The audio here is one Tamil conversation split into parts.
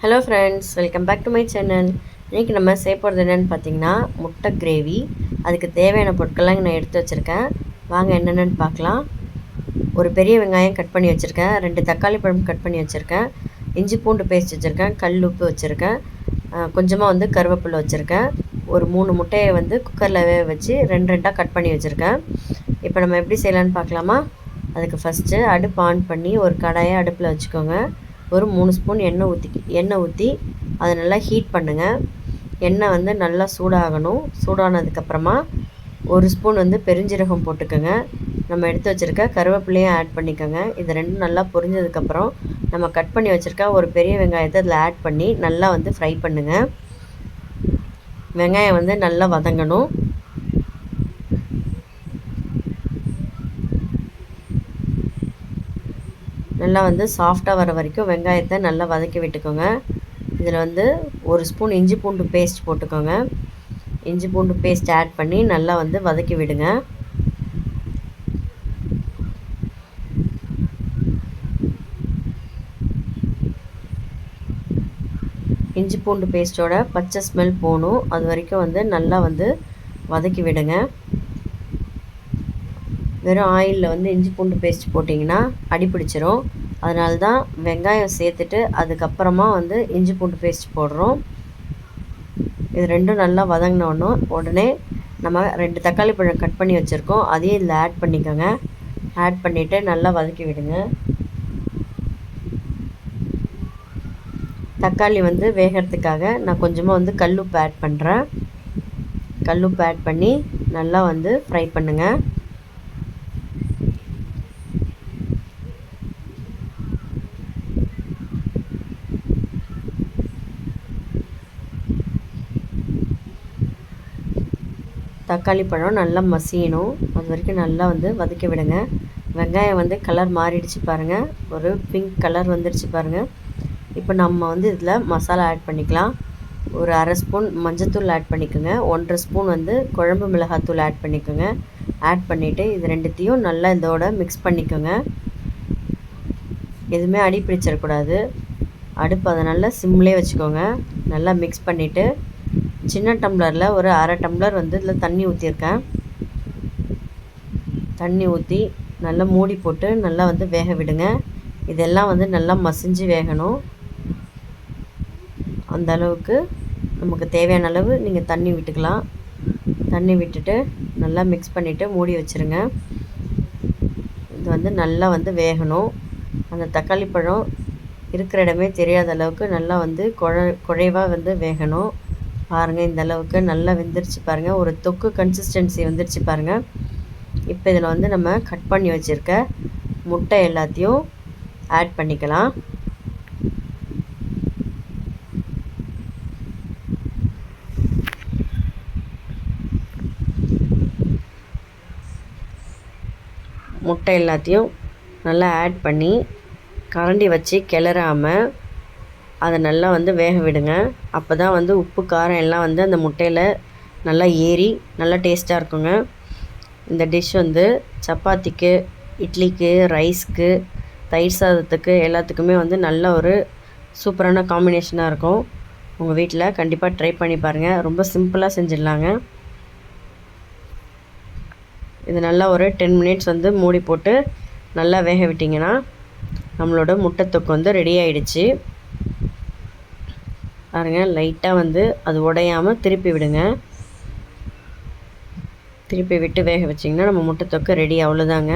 Hello friends welcome back to my channel இன்றைக்கி நம்ம செய்ய போகிறது என்னென்னு பார்த்தீங்கன்னா முட்டை கிரேவி அதுக்கு தேவையான பொருட்கள்லாம் நான் எடுத்து வச்சுருக்கேன். வாங்க என்னென்னு பார்க்கலாம். ஒரு பெரிய வெங்காயம் கட் பண்ணி வச்சுருக்கேன். ரெண்டு தக்காளி பழம் கட் பண்ணி வச்சுருக்கேன். இஞ்சி பூண்டு பேஸ்ட் வச்சுருக்கேன். கல் உப்பு வச்சுருக்கேன். கொஞ்சமாக வந்து கருவேப்பிலை வச்சுருக்கேன். ஒரு மூணு முட்டையை வந்து குக்கரில் வேக வச்சு ரெண்டு ரெண்டாக கட் பண்ணி வச்சுருக்கேன். இப்போ நம்ம எப்படி செய்யலான்னு பார்க்கலாமா? அதுக்கு ஃபஸ்ட்டு அடுப்பு ஆன் பண்ணி ஒரு கடாயை அடுப்பில் வச்சுக்கோங்க. ஒரு மூணு ஸ்பூன் எண்ணெய் ஊற்றி எண்ணெய் ஊற்றி அதை நல்லா ஹீட் பண்ணுங்கள் எண்ணெய் வந்து நல்லா சூடாகணும். சூடானதுக்கப்புறமா ஒரு ஸ்பூன் வந்து பெருஞ்சீரகம் போட்டுக்கோங்க. நம்ம எடுத்து வச்சுருக்க கருவேப்பிலையும் ஆட் பண்ணிக்கோங்க. இது ரெண்டும் நல்லா பொரிஞ்சதுக்கப்புறம் நம்ம கட் பண்ணி வச்சுருக்க ஒரு பெரிய வெங்காயத்தை அதில் ஆட் பண்ணி நல்லா வந்து ஃப்ரை பண்ணுங்கள் வெங்காயம் வந்து நல்லா வதங்கணும். நல்லா வந்து சாஃப்டாக வர வரைக்கும் வெங்காயத்தை நல்லா வதக்கி விட்டுக்கோங்க. இதில் வந்து ஒரு ஸ்பூன் இஞ்சி பூண்டு பேஸ்ட் போட்டுக்கோங்க. இஞ்சி பூண்டு பேஸ்ட் ஆட் பண்ணி நல்லா வந்து வதக்கி விடுங்க. இஞ்சி பூண்டு பேஸ்ட்டோட பச்சை ஸ்மெல் போகணும். அது வரைக்கும் வந்து நல்லா வந்து வதக்கி விடுங்க. வெறும் ஆயிலில் வந்து இஞ்சி பூண்டு பேஸ்ட் போட்டிங்கன்னா அடி பிடிச்சிரும். அதனால தான் வெங்காயம் சேர்த்துட்டு அதுக்கப்புறமா வந்து இஞ்சி பூண்டு பேஸ்ட் போடுறோம். இது ரெண்டும் நல்லா வதங்கினோன்னு உடனே நம்ம ரெண்டு தக்காளி பழம் கட் பண்ணி வச்சுருக்கோம். அதையும் இதில் ஆட் பண்ணிக்கோங்க. ஆட் பண்ணிவிட்டு நல்லா வதக்கி விடுங்க. தக்காளி வந்து வேகிறதுக்காக நான் கொஞ்சமாக வந்து கல்லுப்பு ஆட் பண்ணுறேன் கல்லுப்பு ஆட் பண்ணி நல்லா வந்து ஃப்ரை பண்ணுங்கள் தக்காளி பழம் நல்லா மசியணும். அது வரைக்கும் நல்லா வந்து வதக்கி விடுங்க. வெங்காயம் வந்து கலர் மாறிடுச்சு பாருங்கள் ஒரு பிங்க் கலர் வந்துடுச்சு பாருங்கள் இப்போ நம்ம வந்து இதில் மசாலா ஆட் பண்ணிக்கலாம். ஒரு அரை ஸ்பூன் மஞ்சத்தூள் ஆட் பண்ணிக்கோங்க. ஒன்றரை ஸ்பூன் வந்து குழம்பு மிளகாத்தூள் ஆட் பண்ணிக்கோங்க. ஆட் பண்ணிவிட்டு இது ரெண்டுத்தையும் நல்லா இதோட மிக்ஸ் பண்ணிக்கோங்க. எதுவுமே அடி பிடிச்சிடக்கூடாது. அடுப்பு அதை நல்லா சிம்லேயே வச்சுக்கோங்க. நல்லா மிக்ஸ் பண்ணிவிட்டு சின்ன டம்ளரில் ஒரு அரை டம்ளர் வந்து இதில் தண்ணி ஊற்றிருக்கேன் தண்ணி ஊற்றி நல்லா மூடி போட்டு நல்லா வந்து வேக விடுங்க. இதெல்லாம் வந்து நல்லா மசிஞ்சு வேகணும். அந்த அளவுக்கு நமக்கு தேவையான அளவு நீங்கள் தண்ணி விட்டுக்கலாம். தண்ணி விட்டுட்டு நல்லா மிக்ஸ் பண்ணிவிட்டு மூடி வச்சுருங்க. இது வந்து நல்லா வந்து வேகணும். அந்த தக்காளி பழம் இருக்கிற இடமே தெரியாத அளவுக்கு நல்லா வந்து குழ குழைவாக வந்து வேகணும். பாருங்கள் இந்த அளவுக்கு நல்லா வெந்துருச்சு பாருங்கள் ஒரு தொக்கு கன்சிஸ்டன்சி வந்துருச்சு பாருங்கள் இப்போ இதில் வந்து நம்ம கட் பண்ணி வச்சுருக்க முட்டை எல்லாத்தையும் ஆட் பண்ணிக்கலாம். முட்டை எல்லாத்தையும் நல்லா ஆட் பண்ணி கரண்டி வச்சு கிளறாமல் அதை நல்லா வந்து வேக விடுங்க. அப்போ தான் வந்து உப்பு காரம் எல்லாம் வந்து அந்த முட்டையில் நல்லா ஏறி நல்லா டேஸ்ட்டாக இருக்குங்க. இந்த டிஷ் வந்து சப்பாத்திக்கு இட்லிக்கு ரைஸ்க்கு தயிர் சாதத்துக்கு எல்லாத்துக்குமே வந்து நல்ல ஒரு சூப்பரான காம்பினேஷனாக இருக்கும். உங்கள் வீட்டில் கண்டிப்பாக ட்ரை பண்ணி பாருங்கள் ரொம்ப சிம்பிளாக செஞ்சிடலாங்க. இது நல்லா ஒரு டென் மினிட்ஸ் வந்து மூடி போட்டு நல்லா வேக விட்டிங்கன்னா நம்மளோட முட்டை தொக்கு வந்து ரெடி ஆகிடுச்சு பாருங்கள் லைட்டாக வந்து அது உடையாமல் திருப்பி விடுங்க. திருப்பி விட்டு வேக வச்சிங்கன்னா நம்ம முட்டை தொக்கை ரெடி அவ்வளோதாங்க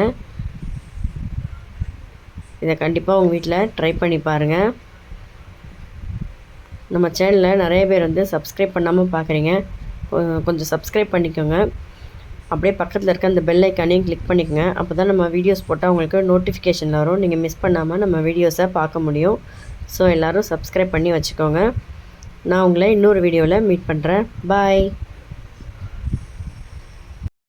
இதை கண்டிப்பாக உங்கள் வீட்டில் ட்ரை பண்ணி பாருங்கள் நம்ம சேனலில் நிறைய பேர் வந்து சப்ஸ்கிரைப் பண்ணாமல் பார்க்குறீங்க கொஞ்சம் சப்ஸ்கிரைப் பண்ணிக்கோங்க. அப்படியே பக்கத்தில் இருக்க அந்த பெல் ஐக்கானையும் கிளிக் பண்ணிக்கோங்க. அப்போ தான் நம்ம வீடியோஸ் போட்டால் உங்களுக்கு நோட்டிஃபிகேஷன் வரும். நீங்கள் மிஸ் பண்ணாமல் நம்ம வீடியோஸை பார்க்க முடியும். ஸோ எல்லோரும் சப்ஸ்கிரைப் பண்ணி வச்சுக்கோங்க. நான் உங்களை இன்னொரு வீடியோவில் மீட் பண்ணுறேன் பாய்